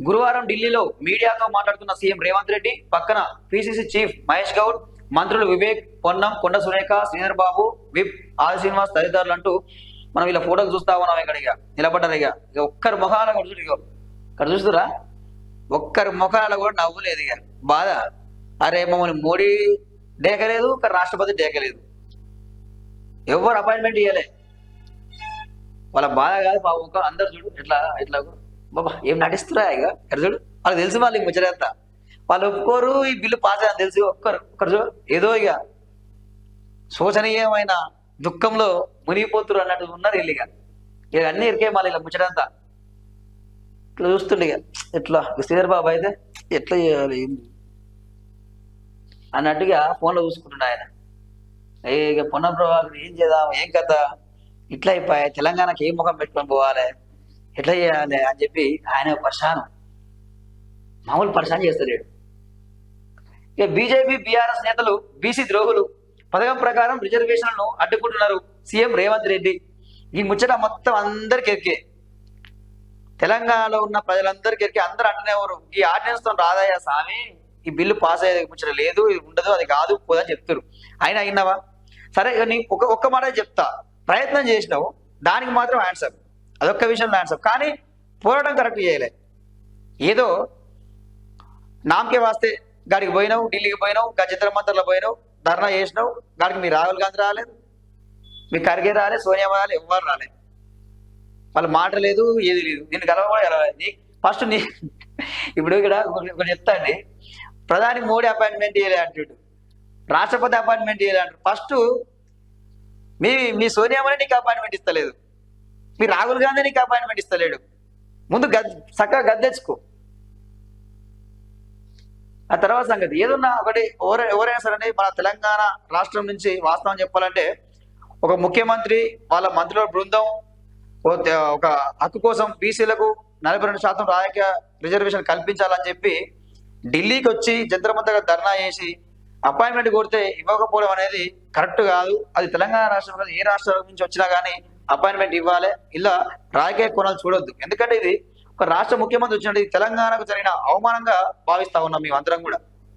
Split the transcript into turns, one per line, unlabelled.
గురువారం ఢిల్లీలో మీడియాతో మాట్లాడుతున్న సీఎం రేవంత్ రెడ్డి పక్కన పిసిసి చీఫ్ మహేష్ గౌడ్ మంత్రులు వివేక్ పొన్నం కొండ సురేఖ శ్రీధర్ బాబు విప్ ఆది శ్రీనివాస్ తదితరులు అంటూ మనం ఇలా ఫోటోలు చూస్తా ఉన్నాం ఇక్కడ ఇక నిలబడ్డారు ఇక. ఇక ఒక్కరి ముఖాల కూడా చూడు ఇక్కడ చూస్తురా ఒక్కరి ముఖాల కూడా నవ్వులేదు ఇక. బాధ. అరే మమ్మల్ని మోడీ డేకలేదు ఒక రాష్ట్రపతి డేకలేదు. ఎవరు అపాయింట్మెంట్ ఇవ్వలే వాళ్ళ బాధ కాదు పాపం అందరు చూడు ఎట్లా ఎట్లా బాబా ఏం నటిస్తురా ఇక? చూడు. వాళ్ళకి తెలుసు మళ్ళీ ముచ్చట వాళ్ళు ఒప్పుకోరు ఈ బిల్లు పాస్ అని తెలుసు. ఒక్కరు ఒక్కరు ఏదో ఇక శోచనీయమైన దుఃఖంలో మునిగిపోతురు అన్నట్టు ఉన్నారు వీళ్ళు ఇక. ఇక అన్ని ఇరికే మళ్ళీ ఇలా ముచ్చటంతా ఇట్లా చూస్తుండే ఇక. ఎట్లా? శ్రీధర్ బాబు అయితే ఎట్లా చేయాలి? ఏంది అన్నట్టుగా ఫోన్లో చూసుకుంటున్నా ఆయన. ఏ ఇక పొన్న ప్రభాకర్ ఏం చేద్దాం? ఏం కథ? ఇట్లా అయిపోయా? తెలంగాణకి ఏం ముఖం పెట్టుకొని పోవాలి? ఎట్లా చేయాలి అని చెప్పి ఆయన పరిశానం. మామూలు పరిశానం చేస్తలేడు. ఇక బీజేపీ బీఆర్ఎస్ నేతలు బీసీ ద్రోహులు పథకం ప్రకారం రిజర్వేషన్లను అడ్డుకుంటున్నారు సీఎం రేవంత్ రెడ్డి. ఈ ముచ్చట మొత్తం అందరికి ఎరికే తెలంగాణలో ఉన్న ప్రజలందరికీ ఎరికే అందరూ అంటనేవారు ఈ ఆర్డినెన్స్తో రాదయ్య రాదయ్యా స్వామి? ఈ బిల్లు పాస్ అయ్యే ముచ్చట లేదు ఇది ఉండదు అది కాదు పోదని చెప్తారు అయినా అయినవా సరే నీ ఒక ఒక్క మాట చెప్తా. ప్రయత్నం చేసినావు. దానికి మాత్రం ఆన్సర్ అదొక్క విషయంలో ఆన్సర్ కానీ పోరాటం కరెక్ట్ చేయలే. ఏదో నామకే వాస్తే గాడికి పోయినావు ఢిల్లీకి పోయినావు గజేంద్ర మంత్రులు పోయినావు ధర్నా చేసినావు గాడికి మీ రాహుల్ గాంధీ రాలేదు మీ ఖర్గే రాలే సోనియా రాలే ఎవ్వరు రాలే. వాళ్ళ మాట లేదు ఏది లేదు. నేను గెలవ నీ ఫస్ట్ నీ ఇప్పుడు ఇక్కడ ఒకటి చెప్తా అండి. ప్రధాని మోడీ అపాయింట్మెంట్ ఇవ్వలే అంటాడు. రాష్ట్రపతి అపాయింట్మెంట్ ఇవ్వలే అంటాడు. ఫస్ట్ మీ మీ సోనియా నీకు అపాయింట్మెంట్ ఇస్తలేదు. మీ రాహుల్ గాంధీ నీకు అపాయింట్మెంట్ ఇస్తలేడు. ముందు గద్ చక్కగా గద్దెచ్చుకో ఆ తర్వాత సంగతి. ఏదన్నా ఒకటి ఎవరు ఎవరైనా సరే మన తెలంగాణ రాష్ట్రం నుంచి వాస్తవం చెప్పాలంటే ఒక ముఖ్యమంత్రి వాళ్ళ మంత్రుల బృందం ఒక హక్కు కోసం బీసీలకు నలభై రెండు శాతం రాజకీయ రిజర్వేషన్ కల్పించాలని చెప్పి ఢిల్లీకి వచ్చి జంత్రమంతగా ధర్నా చేసి అపాయింట్మెంట్ కొడితే ఇవ్వకపోవడం అనేది కరెక్ట్ కాదు. అది తెలంగాణ రాష్ట్రం ఏ రాష్ట్రం నుంచి వచ్చినా కానీ అపాయింట్మెంట్ ఇవ్వాలి. ఇలా రాజకీయ కోణాలు చూడొద్దు. ఎందుకంటే ఇది ఒక రాష్ట్ర ముఖ్యమంత్రి వచ్చినట్టు తెలంగాణకు జరిగిన అవమానంగా భావిస్తా ఉన్నాం మేమందరం కూడా.